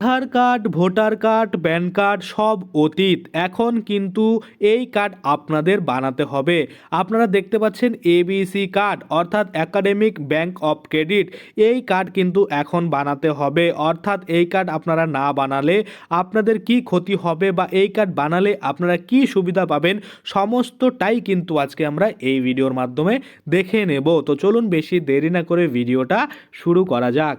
Aadhaar card, voter card, PAN card সব অতীত। এখন কিন্তু এই কার্ড আপনাদের বানাতে হবে। আপনারা দেখতে পাচ্ছেন এবিসি কার্ড, অর্থাৎ একাডেমিক ব্যাংক অফ ক্রেডিট। এই কার্ড কিন্তু এখন বানাতে হবে। অর্থাৎ এই কার্ড আপনারা না বানালে আপনাদের কি ক্ষতি হবে বা এই কার্ড বানালে আপনারা কি সুবিধা পাবেন, সমস্তটাই কিন্তু আজকে আমরা এই ভিডিওর মাধ্যমে দেখে নেব। তো চলুন বেশি দেরি না করে ভিডিওটা শুরু করা যাক।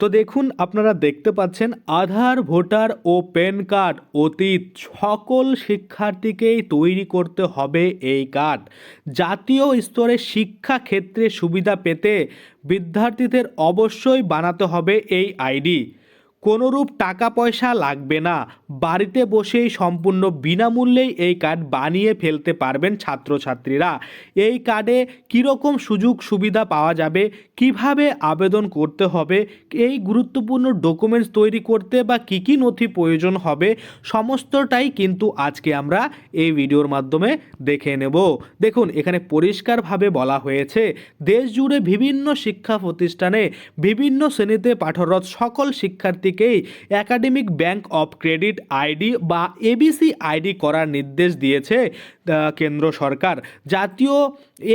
তো দেখুন, আপনারা দেখতে পাচ্ছেন আধার, ভোটার ও প্যান কার্ড অতীত সকল শিক্ষার্থীকেই তৈরি করতে হবে এই কার্ড। জাতীয় স্তরে শিক্ষা ক্ষেত্রে সুবিধা পেতে বিদ্যার্থীদের অবশ্যই বানাতে হবে এই আইডি। কোনোরূপ টাকা পয়সা লাগবে না। বাড়িতে বসেই সম্পূর্ণ বিনামূল্যেই এই কার্ড বানিয়ে ফেলতে পারবেন ছাত্রছাত্রীরা। এই কার্ডে কীরকম সুযোগ সুবিধা পাওয়া যাবে, কীভাবে আবেদন করতে হবে, এই গুরুত্বপূর্ণ ডকুমেন্টস তৈরি করতে বা কী কী নথি প্রয়োজন হবে, সমস্তটাই কিন্তু আজকে আমরা এই ভিডিওর মাধ্যমে দেখে নেব। দেখুন, এখানে পরিষ্কারভাবে বলা হয়েছে দেশ জুড়ে বিভিন্ন শিক্ষা প্রতিষ্ঠানে, বিভিন্ন শ্রেণীতে পাঠরত সকল শিক্ষার্থীকেই academic bank of credit ID বা এবিসি আইডি করার নির্দেশ দিয়েছে কেন্দ্র সরকার। জাতীয়,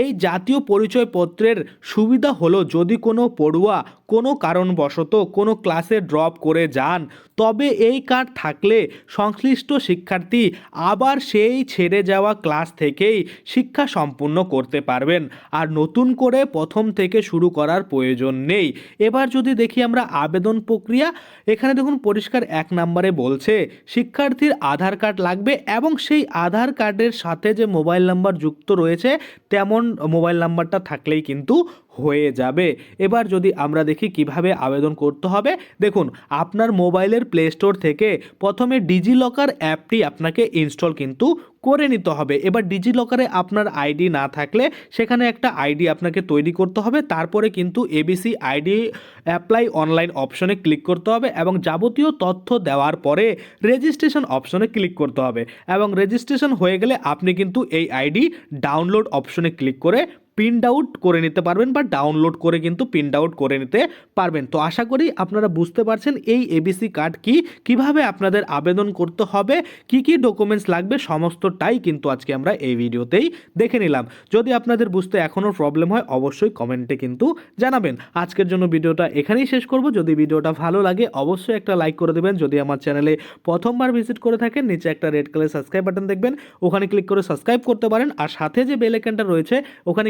এই জাতীয় পরিচয়পত্রের সুবিধা হলো যদি কোনো পড়ুয়া কোনো কারণবশত কোনো ক্লাসে ড্রপ করে যান, তবে এই কার্ড থাকলে সংশ্লিষ্ট শিক্ষার্থী আবার সেই ছেড়ে যাওয়া ক্লাস থেকেই শিক্ষা সম্পূর্ণ করতে পারবেন। আর নতুন করে প্রথম থেকে শুরু করার প্রয়োজন নেই। এবার যদি দেখি আমরা আবেদন প্রক্রিয়া, এখানে দেখুন পরিষ্কার এক নম্বরে বলছে, শিক্ষার্থীর আধার কার্ড লাগবে এবং সেই আধার কার্ডের সাথে যে মোবাইল নাম্বার যুক্ত রয়েছে, তেমন মোবাইল নাম্বারটা থাকলেই কিন্তু হয়ে যাবে। এবার যদি আমরা দেখি কীভাবে আবেদন করতে হবে, দেখুন, আপনার মোবাইলের প্লে স্টোর থেকে প্রথমে ডিজিলকার অ্যাপটি আপনাকে ইনস্টল কিন্তু করে নিতে হবে। এবার ডিজিলকারে আপনার আইডি না থাকলে সেখানে একটা আইডি আপনাকে তৈরি করতে হবে। তারপরে কিন্তু এবিসি আইডি অ্যাপ্লাই অনলাইন অপশনে ক্লিক করতে হবে এবং যাবতীয় তথ্য দেওয়ার পরে রেজিস্ট্রেশন অপশনে ক্লিক করতে হবে। এবং রেজিস্ট্রেশন হয়ে গেলে আপনি কিন্তু এই আইডি ডাউনলোড অপশনে ক্লিক করে প্রিন্ট আউট করে নিতে পারবেন বা ডাউনলোড করে কিন্তু প্রিন্ট আউট করে নিতে পারবেন। তো আশা করি আপনারা বুঝতে পারছেন এই এবিসি কার্ড কি, কীভাবে আপনাদের আবেদন করতে হবে, কি কি ডকুমেন্টস লাগবে, সমস্তটাই কিন্তু আজকে আমরা এই ভিডিওতেই দেখে নিলাম। যদি আপনাদের বুঝতে এখনও প্রবলেম হয়, অবশ্যই কমেন্টে কিন্তু জানাবেন। আজকের জন্য ভিডিওটা এখানেই শেষ করব। যদি ভিডিওটা ভালো লাগে, অবশ্যই একটা লাইক করে দেবেন। যদি আমার চ্যানেলে প্রথমবার ভিজিট করে থাকেন, নিচে একটা রেড কালার সাবস্ক্রাইব বাটন দেখবেন। ওখানে ক্লিক করে সাবস্ক্রাইব করতে পারেন। আর সাথে যে বেল রয়েছে, ওখানে